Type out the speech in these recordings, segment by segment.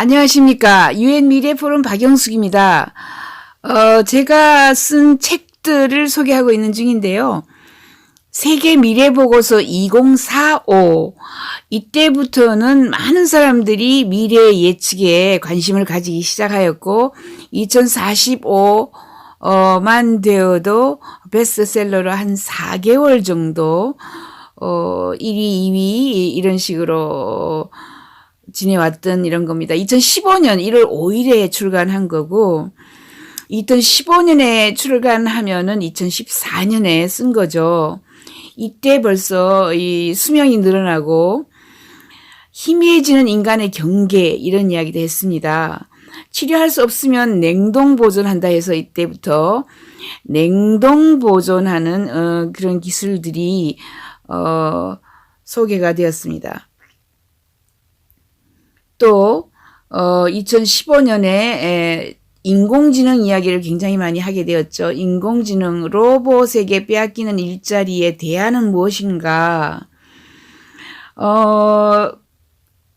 안녕하십니까. 유엔 미래 포럼 박영숙입니다. 어, 제가 쓴 책들을 소개하고 있는 중인데요. 세계 미래 보고서 2045. 이때부터는 많은 사람들이 미래 예측에 관심을 가지기 시작하였고, 2045, 어만 되어도 베스트셀러로 한 4개월 정도, 어, 1위, 2위, 이런 식으로 지내왔던 이런 겁니다. 2015년 1월 5일에 출간한 거고, 2015년에 출간하면은 2014년에 쓴 거죠. 이때 벌써 이 수명이 늘어나고 희미해지는 인간의 경계 이런 이야기도 했습니다. 치료할 수 없으면 냉동 보존한다 해서 이때부터 냉동 보존하는 어, 그런 기술들이 어, 소개가 되었습니다. 또 어, 2015년에 에, 인공지능 이야기를 굉장히 많이 하게 되었죠. 인공지능 로봇에게 빼앗기는 일자리에 대안은 무엇인가? 어,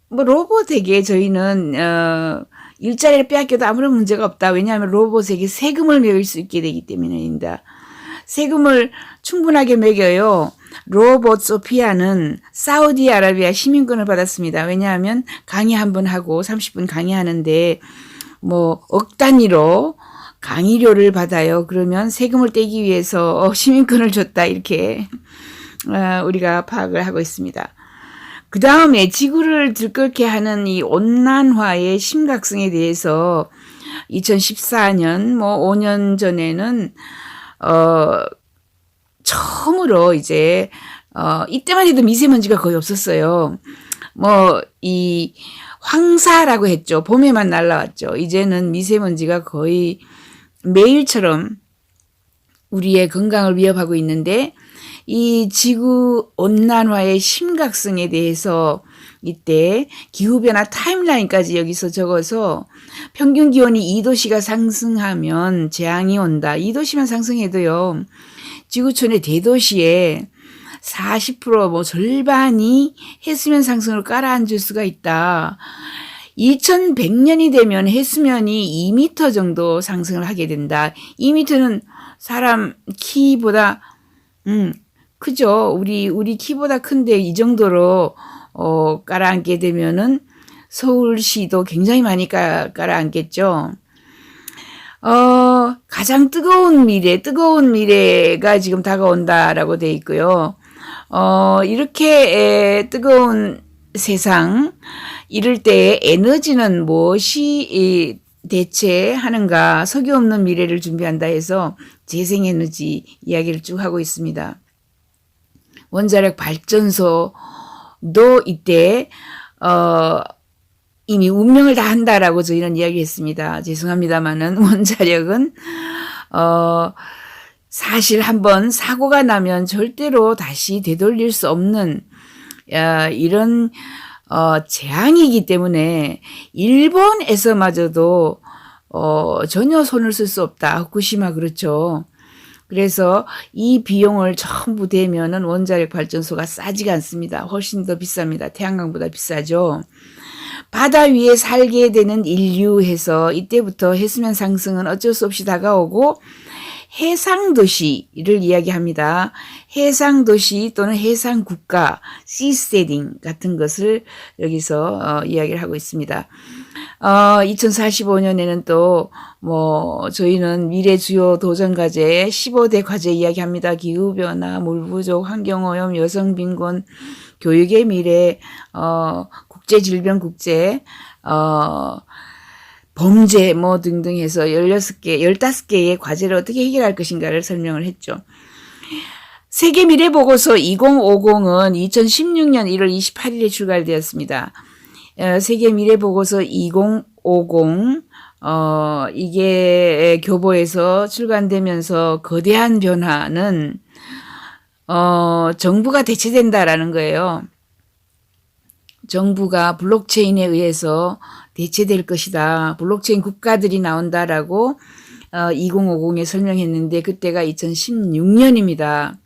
뭐 로봇에게 저희는 어, 일자리를 빼앗겨도 아무런 문제가 없다. 왜냐하면 로봇에게 세금을 매길 수 있게 되기 때문입니다. 세금을 충분하게 매겨요. 로봇 소피아는 사우디아라비아 시민권을 받았습니다. 왜냐하면 강의 한 번 하고 30분 강의하는데 뭐 억 단위로 강의료를 받아요. 그러면 세금을 떼기 위해서 시민권을 줬다 이렇게 어, 우리가 파악을 하고 있습니다. 그 다음에 지구를 들끓게 하는 이 온난화의 심각성에 대해서 2014년 뭐 5년 전에는 어 처음으로 이제 어 이때만 해도 미세먼지가 거의 없었어요. 뭐 이 황사라고 했죠. 봄에만 날라왔죠. 이제는 미세먼지가 거의 매일처럼 우리의 건강을 위협하고 있는데 이 지구 온난화의 심각성에 대해서 이때 기후변화 타임라인까지 여기서 적어서 평균 기온이 2도씨가 상승하면 재앙이 온다. 2도씨만 상승해도요. 지구촌의 대도시에 40%뭐 절반이 해수면 상승으로 깔아앉을 수가 있다. 2100년이 되면 해수면이 2m 정도 상승을 하게 된다. 2m는 사람 키보다 음 크죠. 우리 우리 키보다 큰데 이 정도로 어 깔아앉게 되면은 서울시도 굉장히 많이 깔, 깔아앉겠죠. 어, 가장 뜨거운 미래, 뜨거운 미래가 지금 다가온다라고 돼 있고요. 어, 이렇게 에, 뜨거운 세상, 이럴 때 에너지는 무엇이 이, 대체하는가, 석유 없는 미래를 준비한다 해서 재생에너지 이야기를 쭉 하고 있습니다. 원자력 발전소도 이때, 어, 이미 운명을 다 한다라고 저희는 이야기했습니다. 죄송합니다만은 원자력은 어 사실 한번 사고가 나면 절대로 다시 되돌릴 수 없는 어, 이런 어 재앙이기 때문에 일본에서마저도 어 전혀 손을 쓸 수 없다. 후쿠시마 그렇죠. 그래서 이 비용을 전부 대면은 원자력 발전소가 싸지가 않습니다. 훨씬 더 비쌉니다. 태양광보다 비싸죠. 바다 위에 살게 되는 인류해서 이때부터 해수면 상승은 어쩔 수 없이 다가오고 해상 도시를 이야기합니다. 해상 도시 또는 해상 국가, 시세딩 같은 것을 여기서 어, 이야기를 하고 있습니다. 어, 2045년에는 또, 뭐, 저희는 미래 주요 도전 과제 15대 과제 이야기합니다. 기후변화, 물 부족, 환경오염, 여성 빈곤, 교육의 미래, 어, 국제질병 국제, 어, 범죄 뭐 등등 해서 16개, 15개의 과제를 어떻게 해결할 것인가를 설명을 했죠. 세계 미래 보고서 2050은 2016년 1월 28일에 출간되었습니다. 어, 세계 미래 보고서 2050 어, 이게 교보에서 출간되면서 거대한 변화는 어, 정부가 대체된다라는 거예요. 정부가 블록체인에 의해서 대체될 것이다. 블록체인 국가들이 나온다라고 어, 2050에 설명했는데 그때가 2016년입니다.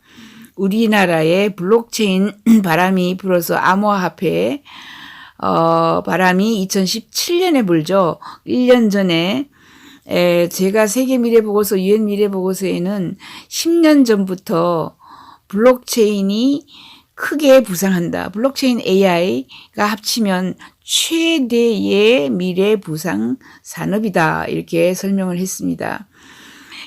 우리나라에 블록체인 바람이 불어서 암호화폐 어, 바람이 2017년에 불죠. 1년 전에 에, 제가 세계 미래 보고서, 유엔 미래 보고서에는 10년 전부터 블록체인이 크게 부상한다. 블록체인 AI가 합치면 최대의 미래 부상 산업이다. 이렇게 설명을 했습니다.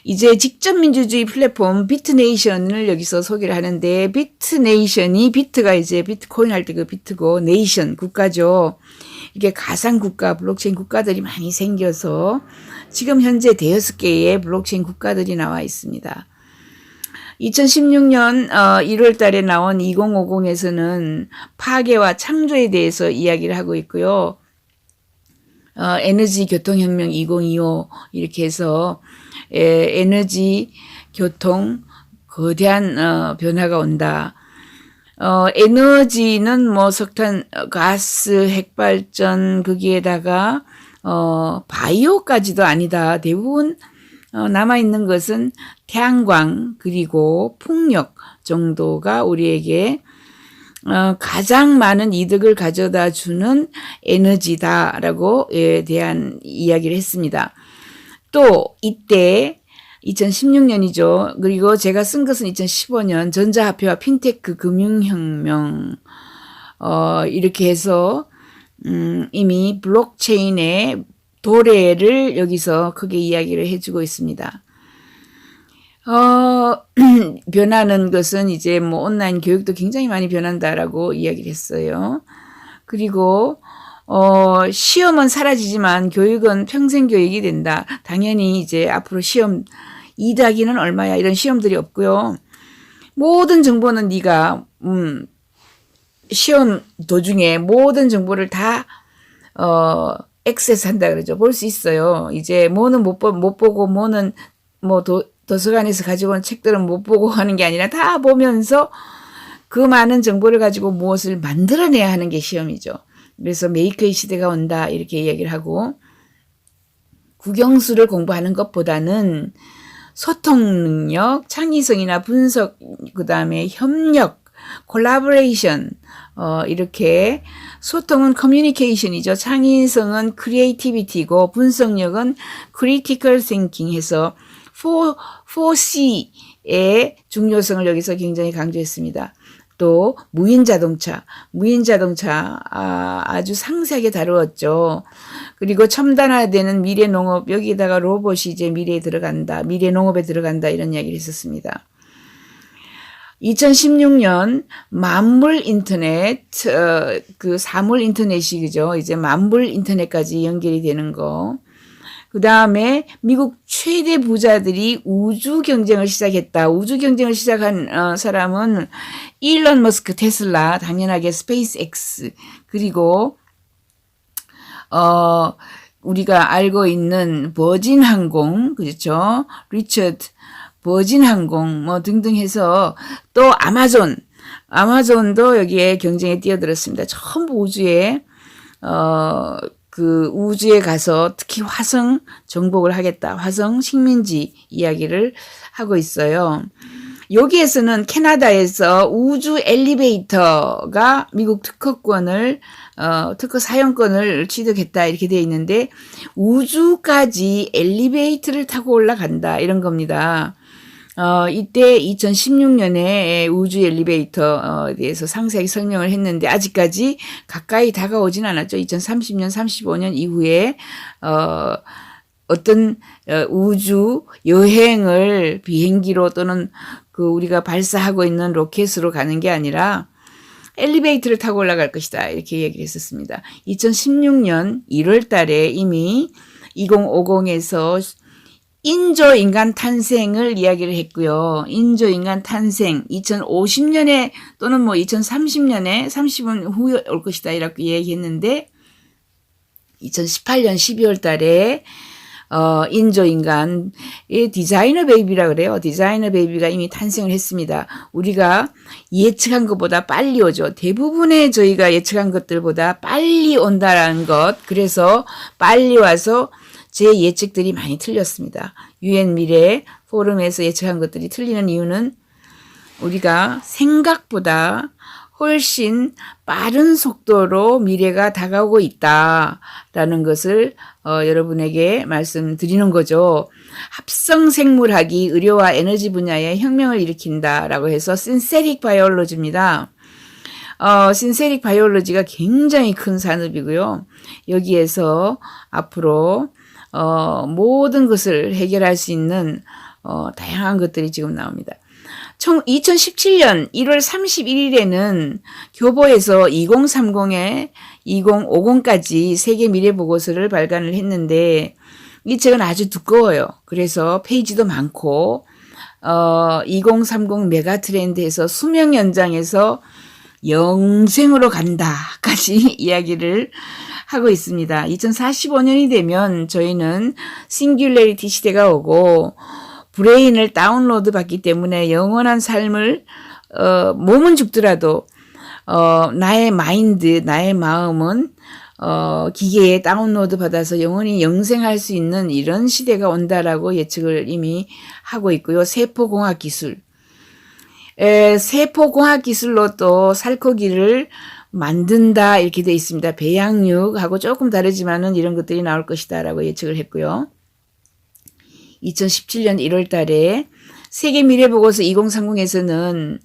이제 직접 민주주의 플랫폼 비트네이션을 여기서 소개를 하는데 비트네이션이 비트가 이제 비트코인 할 때 그 비트고 네이션 국가죠. 이게 가상 국가 블록체인 국가들이 많이 생겨서 지금 현재 대여섯 개의 블록체인 국가들이 나와 있습니다. 2016년 1월 달에 나온 2050에서는 파괴와 창조에 대해서 이야기를 하고 있고요. 어, 에너지 교통혁명 2025 이렇게 해서 에, 에너지 교통 거대한 어, 변화가 온다. 어, 에너지는 뭐 석탄, 어, 가스, 핵발전 거기에다가 어, 바이오까지도 아니다. 대부분 어, 남아 있는 것은 태양광 그리고 풍력 정도가 우리에게 어, 가장 많은 이득을 가져다 주는 에너지다라고 에 대한 이야기를 했습니다. 또 이때 2016년이죠. 그리고 제가 쓴 것은 2015년 전자화폐와 핀테크 금융혁명 어, 이렇게 해서 음, 이미 블록체인의 도래를 여기서 크게 이야기를 해주고 있습니다. 어, 변하는 것은 이제 뭐 온라인 교육도 굉장히 많이 변한다라고 이야기를 했어요. 그리고 어, 시험은 사라지지만 교육은 평생 교육이 된다. 당연히 이제 앞으로 시험 2다기는 얼마야 이런 시험들이 없고요. 모든 정보는 네가 음, 시험 도중에 모든 정보를 다 어, 액세스 한다 그러죠. 볼 수 있어요. 이제 뭐는 못, 보, 못 보고 뭐는 뭐 도, 도서관에서 가지고 온 책들은 못 보고 하는 게 아니라 다 보면서 그 많은 정보를 가지고 무엇을 만들어내야 하는 게 시험이죠. 그래서 메이커의 시대가 온다 이렇게 이야기를 하고 국영수를 공부하는 것보다는 소통 능력, 창의성이나 분석, 그 다음에 협력, 콜라보레이션, 어, 이렇게 소통은 커뮤니케이션이죠. 창의성은 크리에이티비티고 분석력은 크리티컬 싱킹 해서 4, 4C의 중요성을 여기서 굉장히 강조했습니다. 또 무인 자동차, 무인 자동차 아, 아주 상세하게 다루었죠. 그리고 첨단화되는 미래 농업 여기다가 로봇이 이제 미래에 들어간다, 미래 농업에 들어간다 이런 이야기를 했었습니다. 2016년 만물 인터넷 어, 그 사물 인터넷이 그죠 이제 만물 인터넷까지 연결이 되는 거. 그 다음에 미국 최대 부자들이 우주 경쟁을 시작했다. 우주 경쟁을 시작한 어, 사람은 일론 머스크, 테슬라, 당연하게 스페이스X 그리고 어 우리가 알고 있는 버진 항공 그렇죠. 리처드 버진 항공 뭐 등등 해서 또 아마존 아마존도 여기에 경쟁에 뛰어들었습니다. 전부 우주에 어, 그 우주에 가서 특히 화성 정복을 하겠다. 화성 식민지 이야기를 하고 있어요. 여기에서는 캐나다에서 우주 엘리베이터가 미국 특허권을 어, 특허 사용권을 취득했다 이렇게 되어 있는데 우주까지 엘리베이터를 타고 올라간다 이런 겁니다. 어, 이때 2016년에 우주 엘리베이터에 대해서 상세하게 설명을 했는데 아직까지 가까이 다가오진 않았죠. 2030년, 35년 이후에 어, 어떤 어, 우주 여행을 비행기로 또는 그 우리가 발사하고 있는 로켓으로 가는 게 아니라 엘리베이터를 타고 올라갈 것이다. 이렇게 얘기를 했었습니다. 2016년 1월 달에 이미 2050에서 인조 인간 탄생을 이야기를 했고요. 인조 인간 탄생 2050년에 또는 뭐 2030년에 30년 후에 올 것이다 이렇게 얘기했는데 2018년 12월 달에 어, 인조 인간의 디자이너 베이비라 그래요. 디자이너 베이비가 이미 탄생을 했습니다. 우리가 예측한 것보다 빨리 오죠. 대부분의 저희가 예측한 것들보다 빨리 온다라는 것. 그래서 빨리 와서 제 예측들이 많이 틀렸습니다. 유엔 미래 포럼에서 예측한 것들이 틀리는 이유는 우리가 생각보다 훨씬 빠른 속도로 미래가 다가오고 있다라는 것을 어, 여러분에게 말씀드리는 거죠. 합성 생물학이 의료와 에너지 분야에 혁명을 일으킨다라고 해서 신세릭 바이올로지입니다. 어, 신세릭 바이올로지가 굉장히 큰 산업이고요. 여기에서 앞으로 어, 모든 것을 해결할 수 있는 어, 다양한 것들이 지금 나옵니다. 2017년 1월 31일에는 교보에서 2030에 2050까지 세계 미래 보고서를 발간을 했는데 이 책은 아주 두꺼워요. 그래서 페이지도 많고 어, 2030 메가 트렌드에서 수명 연장에서 영생으로 간다까지 이야기를 하고 있습니다. 2045년이 되면 저희는 싱귤레리티 시대가 오고 브레인을 다운로드 받기 때문에 영원한 삶을 어, 몸은 죽더라도 어, 나의 마인드, 나의 마음은 어, 기계에 다운로드 받아서 영원히 영생할 수 있는 이런 시대가 온다라고 예측을 이미 하고 있고요. 세포공학 기술. 에, 세포공학 기술로 또 살코기를 만든다 이렇게 돼 있습니다. 배양육하고 조금 다르지만은 이런 것들이 나올 것이다라고 예측을 했고요. 2017년 1월 달에 세계 미래 보고서 2030에서는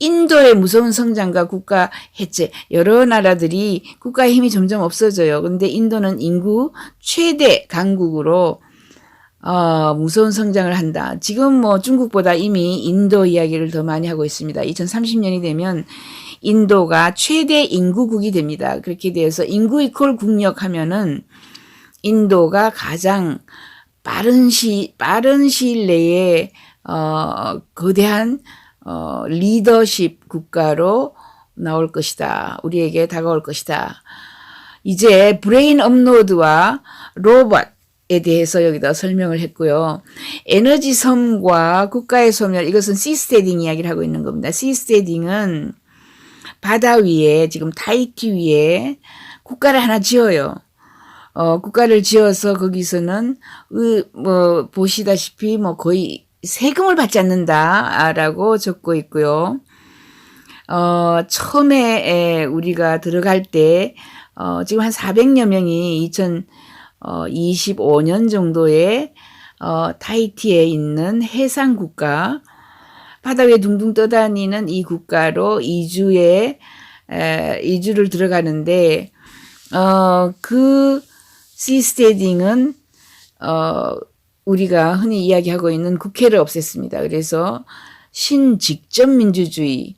인도의 무서운 성장과 국가 해체, 여러 나라들이 국가의 힘이 점점 없어져요. 근데 인도는 인구 최대 강국으로 어, 무서운 성장을 한다. 지금 뭐 중국보다 이미 인도 이야기를 더 많이 하고 있습니다. 2030년이 되면 인도가 최대 인구국이 됩니다. 그렇게 되어서 인구 이퀄 국력 하면은 인도가 가장 빠른 시, 빠른 시일 내에, 어, 거대한, 어, 리더십 국가로 나올 것이다. 우리에게 다가올 것이다. 이제 브레인 업로드와 로봇 에 대해서 여기다 설명을 했고요. 에너지 섬과 국가의 소멸, 이것은 시스테딩 이야기를 하고 있는 겁니다. 시스테딩은 바다 위에, 지금 타이티 위에 국가를 하나 지어요. 어, 국가를 지어서 거기서는, 으, 뭐, 보시다시피 뭐 거의 세금을 받지 않는다라고 적고 있고요. 어, 처음에 우리가 들어갈 때, 어, 지금 한 400여 명이 2025년 정도에, 어, 타이티에 있는 해상 국가, 바다 위에 둥둥 떠다니는 이 국가로 이주에, 에, 이주를 들어가는데, 어, 그, 시스테딩은 어 우리가 흔히 이야기하고 있는 국회를 없앴습니다. 그래서 신직접 민주주의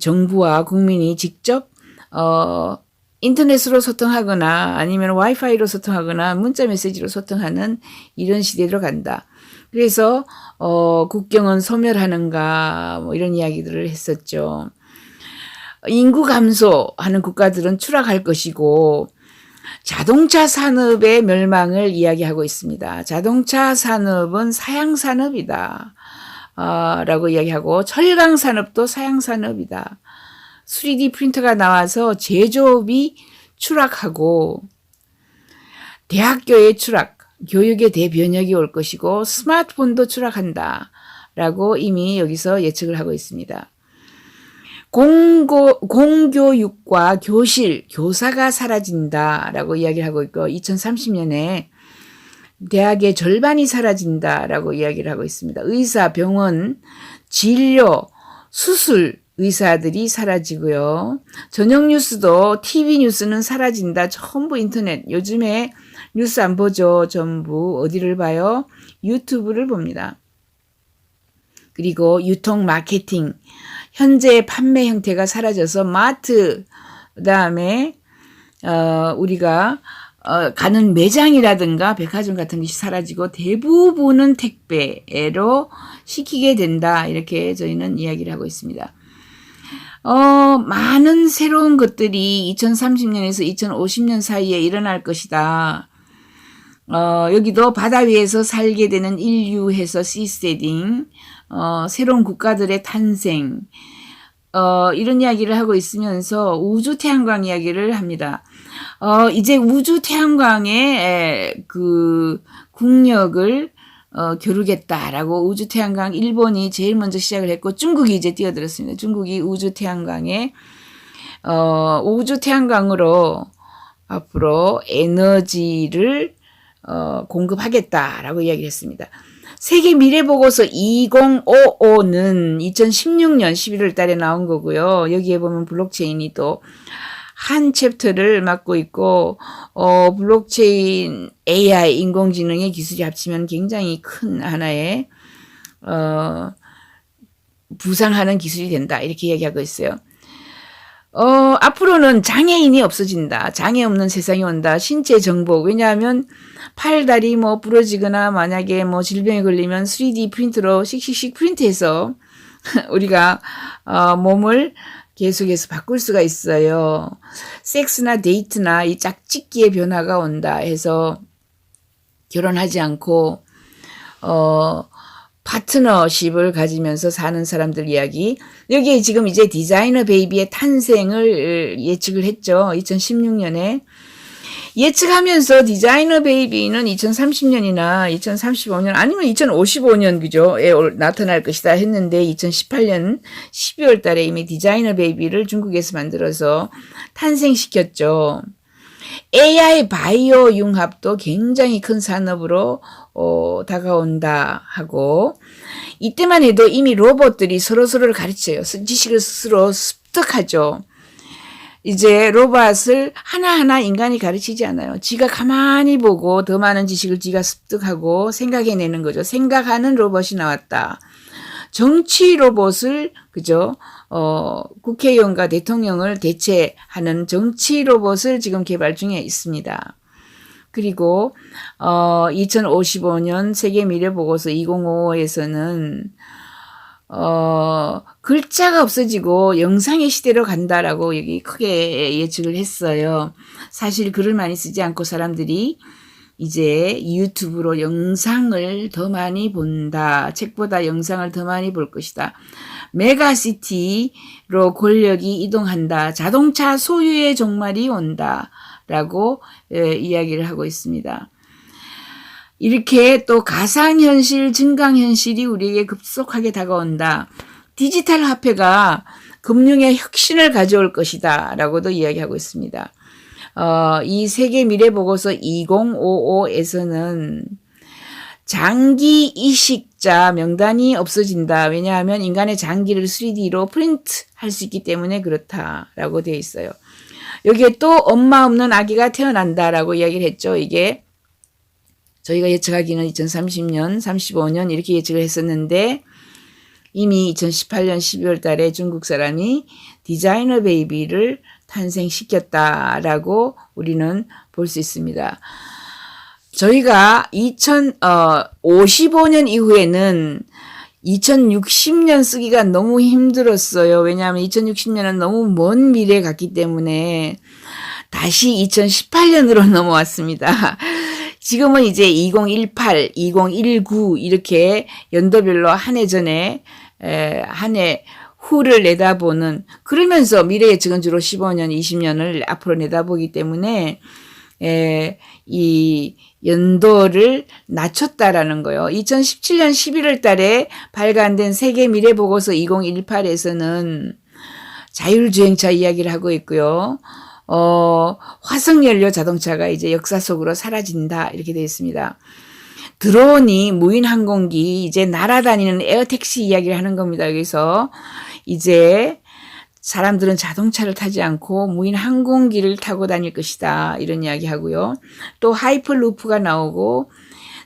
정부와 국민이 직접 어 인터넷으로 소통하거나 아니면 와이파이로 소통하거나 문자 메시지로 소통하는 이런 시대로 간다. 그래서 어 국경은 소멸하는가 뭐 이런 이야기들을 했었죠. 인구 감소하는 국가들은 추락할 것이고 자동차 산업의 멸망을 이야기하고 있습니다. 자동차 산업은 사양 산업이다. 어, 라고 이야기하고 철강 산업도 사양 산업이다. 3D 프린터가 나와서 제조업이 추락하고 대학교의 추락, 교육의 대변혁이 올 것이고 스마트폰도 추락한다. 라고 이미 여기서 예측을 하고 있습니다. 공고, 공교육과 교실, 교사가 사라진다 라고 이야기를 하고 있고, 2030년에 대학의 절반이 사라진다 라고 이야기를 하고 있습니다. 의사, 병원, 진료, 수술, 의사들이 사라지고요. 저녁 뉴스도 TV 뉴스는 사라진다. 전부 인터넷. 요즘에 뉴스 안 보죠. 전부 어디를 봐요? 유튜브를 봅니다. 그리고 유통 마케팅. 현재 판매 형태가 사라져서 마트 그다음에 어 우리가 어 가는 매장이라든가 백화점 같은 것이 사라지고 대부분은 택배로 시키게 된다. 이렇게 저희는 이야기를 하고 있습니다. 어, 많은 새로운 것들이 2030년에서 2050년 사이에 일어날 것이다. 어, 여기도 바다 위에서 살게 되는 인류해서 시스테딩, 어, 새로운 국가들의 탄생, 어, 이런 이야기를 하고 있으면서 우주 태양광 이야기를 합니다. 어, 이제 우주 태양광의 그 국력을 어, 겨루겠다라고 우주 태양광 일본이 제일 먼저 시작을 했고 중국이 이제 뛰어들었습니다. 중국이 우주 태양광에 어, 우주 태양광으로 앞으로 에너지를 어, 공급하겠다라고 이야기를 했습니다. 세계 미래 보고서 2055는 2016년 11월 달에 나온 거고요. 여기에 보면 블록체인이 또 한 챕터를 맡고 있고 어 블록체인 AI 인공지능의 기술이 합치면 굉장히 큰 하나의 어 부상하는 기술이 된다. 이렇게 이야기하고 있어요. 어, 앞으로는 장애인이 없어진다. 장애 없는 세상이 온다. 신체 정복. 왜냐하면 팔, 다리 뭐 부러지거나 만약에 뭐 질병에 걸리면 3D 프린트로 씩씩씩 프린트해서 우리가 어, 몸을 계속해서 바꿀 수가 있어요. 섹스나 데이트나 이 짝짓기의 변화가 온다 해서 결혼하지 않고 어 파트너십을 가지면서 사는 사람들 이야기. 여기에 지금 이제 디자이너 베이비의 탄생을 예측을 했죠. 2016년에. 예측하면서 디자이너 베이비는 2030년이나 2035년 아니면 2055년 그죠? 에 나타날 것이다 했는데 2018년 12월 달에 이미 디자이너 베이비를 중국에서 만들어서 탄생시켰죠. AI 바이오 융합도 굉장히 큰 산업으로 어, 다가온다 하고 이때만 해도 이미 로봇들이 서로 서로를 가르쳐요. 지식을 스스로 습득하죠. 이제 로봇을 하나하나 인간이 가르치지 않아요. 지가 가만히 보고 더 많은 지식을 지가 습득하고 생각해내는 거죠. 생각하는 로봇이 나왔다. 정치 로봇을 그죠? 어, 국회의원과 대통령을 대체하는 정치 로봇을 지금 개발 중에 있습니다. 그리고 어 2055년 세계 미래 보고서 2055에서는 어 글자가 없어지고 영상의 시대로 간다라고 여기 크게 예측을 했어요. 사실 글을 많이 쓰지 않고 사람들이 이제 유튜브로 영상을 더 많이 본다. 책보다 영상을 더 많이 볼 것이다. 메가시티로 권력이 이동한다. 자동차 소유의 종말이 온다. 라고 예, 이야기를 하고 있습니다. 이렇게 또 가상현실, 증강현실이 우리에게 급속하게 다가온다. 디지털 화폐가 금융의 혁신을 가져올 것이다. 라고도 이야기하고 있습니다. 어, 이 세계 미래 보고서 2055에서는 장기 이식자 명단이 없어진다. 왜냐하면 인간의 장기를 3D로 프린트 할 수 있기 때문에 그렇다라고 되어 있어요. 여기에 또 엄마 없는 아기가 태어난다라고 이야기를 했죠. 이게 저희가 예측하기는 2030년, 35년 이렇게 예측을 했었는데 이미 2018년 12월 달에 중국 사람이 디자이너 베이비를 탄생시켰다라고 우리는 볼 수 있습니다. 저희가 2055년 어, 이후에는 2060년 쓰기가 너무 힘들었어요. 왜냐하면 2060년은 너무 먼 미래에 갔기 때문에 다시 2018년으로 넘어왔습니다. 지금은 이제 2018, 2019 이렇게 연도별로 한 해 전에 한 해 후를 내다보는 그러면서 미래 예측은 주로 15년, 20년을 앞으로 내다보기 때문에 에, 이 연도를 낮췄다라는 거예요. 2017년 11월 달에 발간된 세계 미래 보고서 2018에서는 자율주행차 이야기를 하고 있고요. 어, 화석연료 자동차가 이제 역사 속으로 사라진다. 이렇게 되어 있습니다. 드론이 무인 항공기 이제 날아다니는 에어택시 이야기를 하는 겁니다. 여기서 이제 사람들은 자동차를 타지 않고 무인 항공기를 타고 다닐 것이다. 이런 이야기 하고요. 또 하이퍼루프가 나오고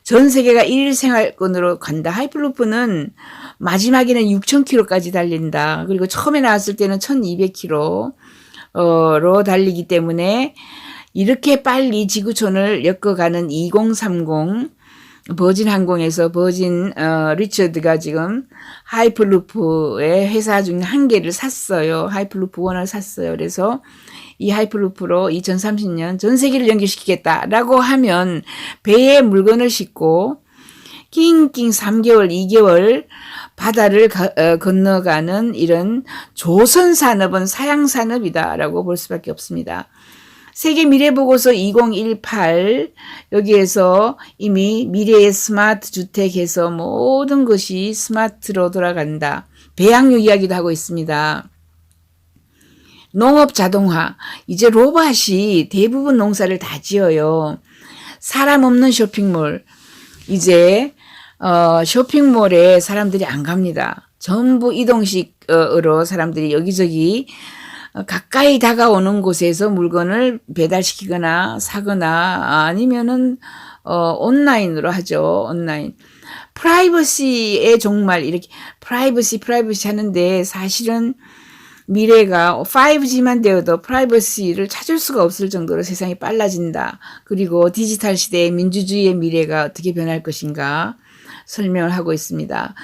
전 세계가 일일 생활권으로 간다. 하이퍼루프는 마지막에는 6,000km까지 달린다. 그리고 처음에 나왔을 때는 1,200km 로 달리기 때문에 이렇게 빨리 지구촌을 엮어가는 2030 버진 항공에서 버진 어, 리처드가 지금 하이플루프의 회사 중 한 개를 샀어요. 하이플루프 원을 샀어요. 그래서 이 하이플루프로 2030년 전 세계를 연결시키겠다라고 하면 배에 물건을 싣고 낑낑 3개월, 2개월 바다를 가, 어, 건너가는 이런 조선 산업은 사양 산업이다라고 볼 수밖에 없습니다. 세계 미래 보고서 2018 여기에서 이미 미래의 스마트 주택에서 모든 것이 스마트로 돌아간다. 배양육 이야기도 하고 있습니다. 농업 자동화. 이제 로봇이 대부분 농사를 다 지어요. 사람 없는 쇼핑몰. 이제 어, 쇼핑몰에 사람들이 안 갑니다. 전부 이동식으로 사람들이 여기저기 어, 가까이 다가오는 곳에서 물건을 배달시키거나 사거나 아니면은 어, 온라인으로 하죠. 온라인. 프라이버시의 정말 이렇게 프라이버시 프라이버시 하는데 사실은 미래가 5G만 되어도 프라이버시를 찾을 수가 없을 정도로 세상이 빨라진다. 그리고 디지털 시대의 민주주의의 미래가 어떻게 변할 것인가 설명을 하고 있습니다.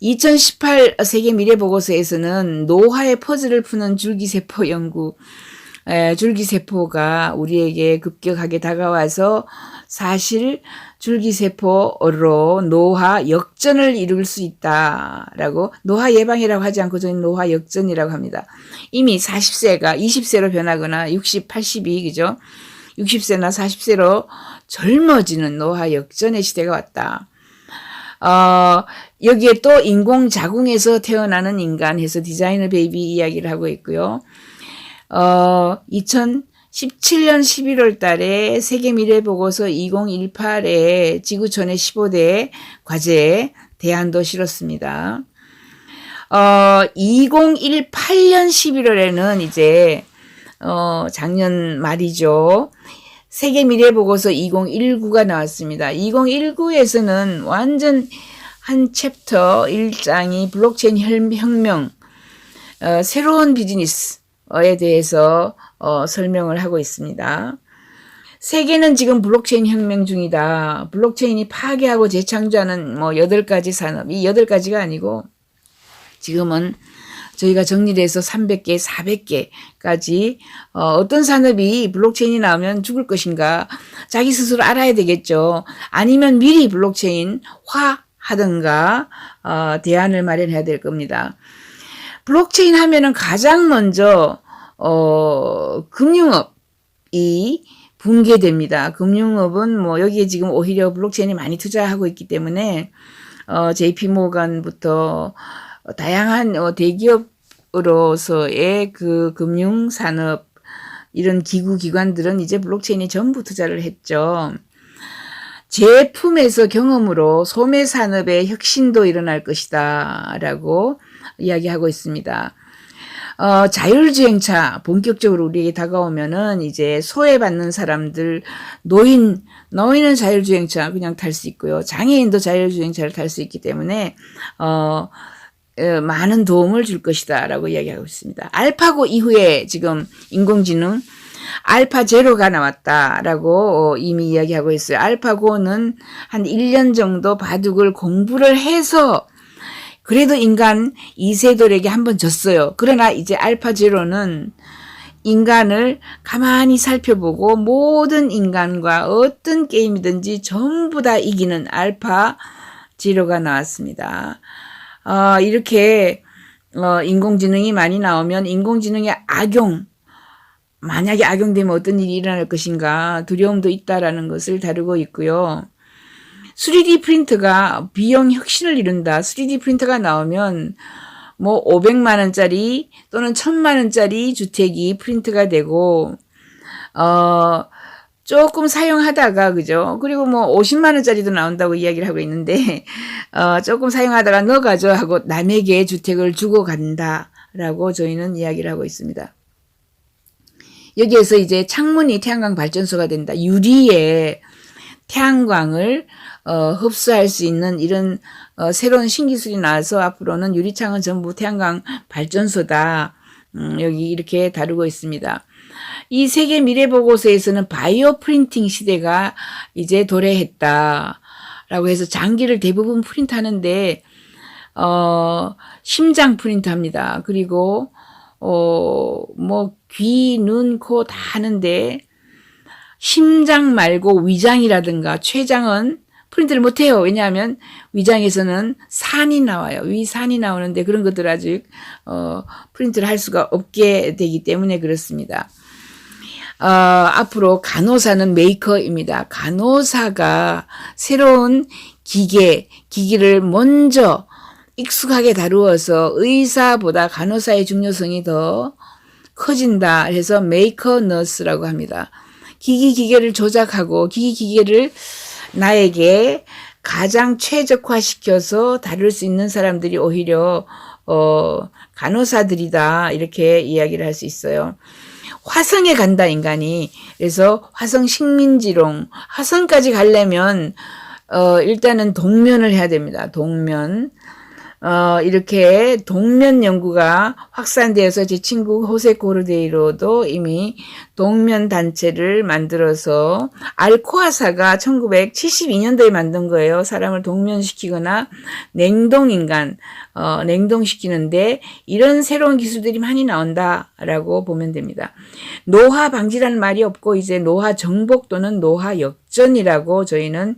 2018 세계 미래 보고서에서는 노화의 퍼즐을 푸는 줄기세포 연구, 에, 줄기세포가 우리에게 급격하게 다가와서 사실 줄기세포로 노화 역전을 이룰 수 있다라고 노화 예방이라고 하지 않고 저는 노화 역전이라고 합니다. 이미 40세가 20세로 변하거나 60, 80이 그죠? 60세나 40세로 젊어지는 노화 역전의 시대가 왔다. 어, 여기에 또 인공 자궁에서 태어나는 인간 해서 디자이너 베이비 이야기를 하고 있고요. 어, 2017년 11월 달에 세계 미래 보고서 2018에 지구촌의 15대 과제에 대안도 실었습니다. 어, 2018년 11월에는 이제 어, 작년 말이죠. 세계 미래 보고서 2019가 나왔습니다. 2019에서는 완전 한 챕터 1장이 블록체인 혁명, 어, 새로운 비즈니스에 대해서 어, 설명을 하고 있습니다. 세계는 지금 블록체인 혁명 중이다. 블록체인이 파괴하고 재창조하는 뭐 8가지 산업, 이 8가지가 아니고 지금은 저희가 정리를 해서 300개, 400개까지 어, 떤 산업이 블록체인이 나오면 죽을 것인가 자기 스스로 알아야 되겠죠. 아니면 미리 블록체인 화 하든가 어, 대안을 마련해야 될 겁니다. 블록체인 하면은 가장 먼저 어, 금융업이 붕괴됩니다. 금융업은 뭐 여기에 지금 오히려 블록체인이 많이 투자하고 있기 때문에 어, JP 모건부터 다양한 어, 대기업으로서의 그 금융 산업 이런 기구 기관들은 이제 블록체인에 전부 투자를 했죠. 제품에서 경험으로 소매 산업의 혁신도 일어날 것이다라고 이야기하고 있습니다. 어, 자율주행차 본격적으로 우리에게 다가오면은 이제 소외받는 사람들, 노인, 노인은 자율주행차 그냥 탈 수 있고요. 장애인도 자율주행차를 탈 수 있기 때문에, 어, 어, 많은 도움을 줄 것이다라고 이야기하고 있습니다. 알파고 이후에 지금 인공지능 알파 제로가 나왔다라고 어, 이미 이야기하고 있어요. 알파고는 한 1년 정도 바둑을 공부를 해서 그래도 인간 이세돌에게 한 번 졌어요. 그러나 이제 알파 제로는 인간을 가만히 살펴보고 모든 인간과 어떤 게임이든지 전부 다 이기는 알파 제로가 나왔습니다. 어, 이렇게 어, 인공지능이 많이 나오면 인공지능의 악용, 만약에 악용되면 어떤 일이 일어날 것인가 두려움도 있다라는 것을 다루고 있고요. 3D 프린터가 비용 혁신을 이룬다. 3D 프린터가 나오면 뭐 500만 원짜리 또는 1000만 원짜리 주택이 프린트가 되고 어 조금 사용하다가 그죠? 그리고 뭐 50만 원짜리도 나온다고 이야기를 하고 있는데 어 조금 사용하다가 너 가져 하고 남에게 주택을 주고 간다라고 저희는 이야기를 하고 있습니다. 여기에서 이제 창문이 태양광 발전소가 된다. 유리에 태양광을 어, 흡수할 수 있는 이런 어, 새로운 신기술이 나와서 앞으로는 유리창은 전부 태양광 발전소다. 음, 여기 이렇게 다루고 있습니다. 이 세계 미래 보고서에서는 바이오 프린팅 시대가 이제 도래했다. 라고 해서 장기를 대부분 프린트하는데 어 심장 프린트합니다. 그리고 어뭐 귀, 눈, 코 다 하는데 심장 말고 위장이라든가 췌장은 프린트를 못해요. 왜냐하면 위장에서는 산이 나와요. 위산이 나오는데 그런 것들 아직 어, 프린트를 할 수가 없게 되기 때문에 그렇습니다. 어, 앞으로 간호사는 메이커입니다. 간호사가 새로운 기계, 기기를 먼저 익숙하게 다루어서 의사보다 간호사의 중요성이 더 커진다 해서 메이커 너스라고 합니다. 기기 기계를 조작하고 기기 기계를 나에게 가장 최적화시켜서 다룰 수 있는 사람들이 오히려 어 간호사들이다 이렇게 이야기를 할 수 있어요. 화성에 간다 인간이 그래서 화성 식민지롱 화성까지 가려면 어 일단은 동면을 해야 됩니다. 동면 어, 이렇게 동면 연구가 확산되어서 제 친구 호세 고르데이로도 이미 동면 단체를 만들어서 알코아사가 1972년도에 만든 거예요. 사람을 동면시키거나 냉동인간, 어, 냉동시키는데 이런 새로운 기술들이 많이 나온다라고 보면 됩니다. 노화 방지라는 말이 없고 이제 노화 정복 또는 노화 역전이라고 저희는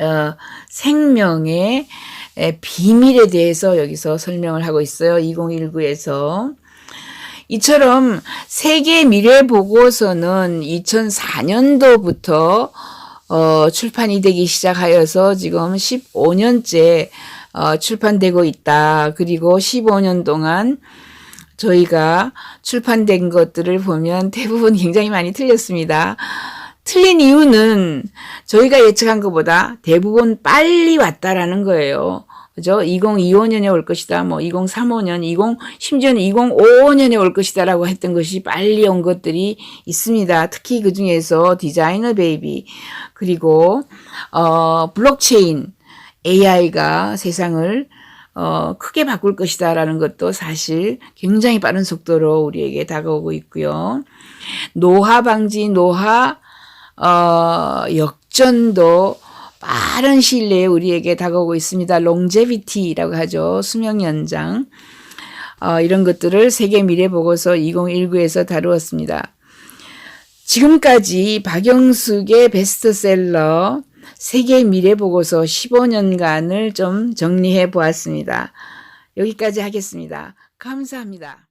어, 생명의 에, 비밀에 대해서 여기서 설명을 하고 있어요. 2019에서. 이처럼 세계 미래 보고서는 2004년도부터 어, 출판이 되기 시작하여서 지금 15년째 어, 출판되고 있다. 그리고 15년 동안 저희가 출판된 것들을 보면 대부분 굉장히 많이 틀렸습니다. 틀린 이유는 저희가 예측한 것보다 대부분 빨리 왔다라는 거예요. 그죠? 2025년에 올 것이다. 뭐 2035년, 20 심지어는 2055년에 올 것이다라고 했던 것이 빨리 온 것들이 있습니다. 특히 그 중에서 디자이너 베이비 그리고 어 블록체인 AI가 세상을 어, 크게 바꿀 것이다라는 것도 사실 굉장히 빠른 속도로 우리에게 다가오고 있고요. 노화 방지, 노화 어, 역전도 빠른 시일 내에 우리에게 다가오고 있습니다. 롱제비티라고 하죠. 수명 연장. 어, 이런 것들을 세계 미래 보고서 2019에서 다루었습니다. 지금까지 박영숙의 베스트셀러 세계 미래 보고서 15년간을 좀 정리해 보았습니다. 여기까지 하겠습니다. 감사합니다.